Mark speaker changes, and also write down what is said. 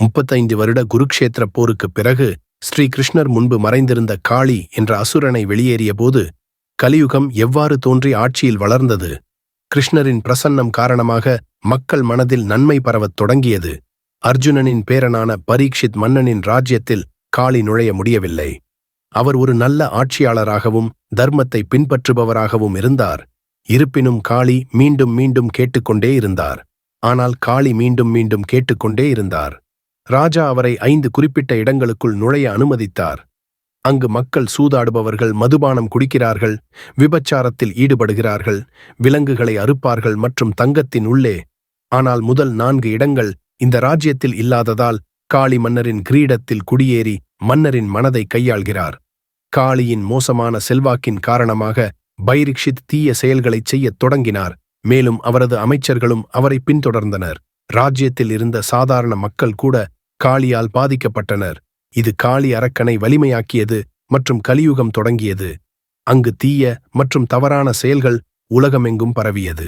Speaker 1: முப்பத்தைந்து வருட குருக்ஷேத்திர போருக்குப் பிறகு ஸ்ரீ கிருஷ்ணர் முன்பு மறைந்திருந்த காளி என்ற அசுரனை வெளியேறியபோது கலியுகம் எவ்வாறு தோன்றி ஆட்சியில் வளர்ந்தது? கிருஷ்ணரின் பிரசன்னம் காரணமாக மக்கள் மனதில் நன்மை பரவத் தொடங்கியது. அர்ஜுனனின் பேரனான பரீக்ஷித் மன்னனின் ராஜ்யத்தில் காளி நுழைய முடியவில்லை. அவர் ஒரு நல்ல ஆட்சியாளராகவும் தர்மத்தை பின்பற்றுபவராகவும் இருந்தார். இருப்பினும் காளி மீண்டும் மீண்டும் கேட்டுக்கொண்டே இருந்தார். ஆனால் காளி மீண்டும் மீண்டும் கேட்டுக்கொண்டே இருந்தார். ராஜா அவரை ஐந்து குறிப்பிட்ட இடங்களுக்குள் நுழைய அனுமதித்தார். அங்கு மக்கள் சூதாடுபவர்கள் மதுபானம் குடிக்கிறார்கள் விபச்சாரத்தில் ஈடுபடுகிறார்கள் விலங்குகளை அறுப்பார்கள் மற்றும் தங்கத்தின் உள்ளே. ஆனால் முதல் நான்கு இடங்கள் இந்த ராஜ்யத்தில் இல்லாததால் காளி மன்னரின் கிரீடத்தில் குடியேறி மன்னரின் மனதை கையாள்கிறார். காளியின் மோசமான செல்வாக்கின் காரணமாக பைரிக்ஷித் தீய செயல்களைச் செய்யத் தொடங்கினார். மேலும் அவரது அமைச்சர்களும் அவரை பின்தொடர்ந்தனர். ராஜ்யத்தில் இருந்த சாதாரண மக்கள் கூட காளியால் பாதிக்கப்பட்டனர். இது காளி அரக்கனை வலிமையாக்கியது மற்றும் கலியுகம் தொடங்கியது. அங்கு தீய மற்றும் தவறான செயல்கள் உலகமெங்கும் பரவியது.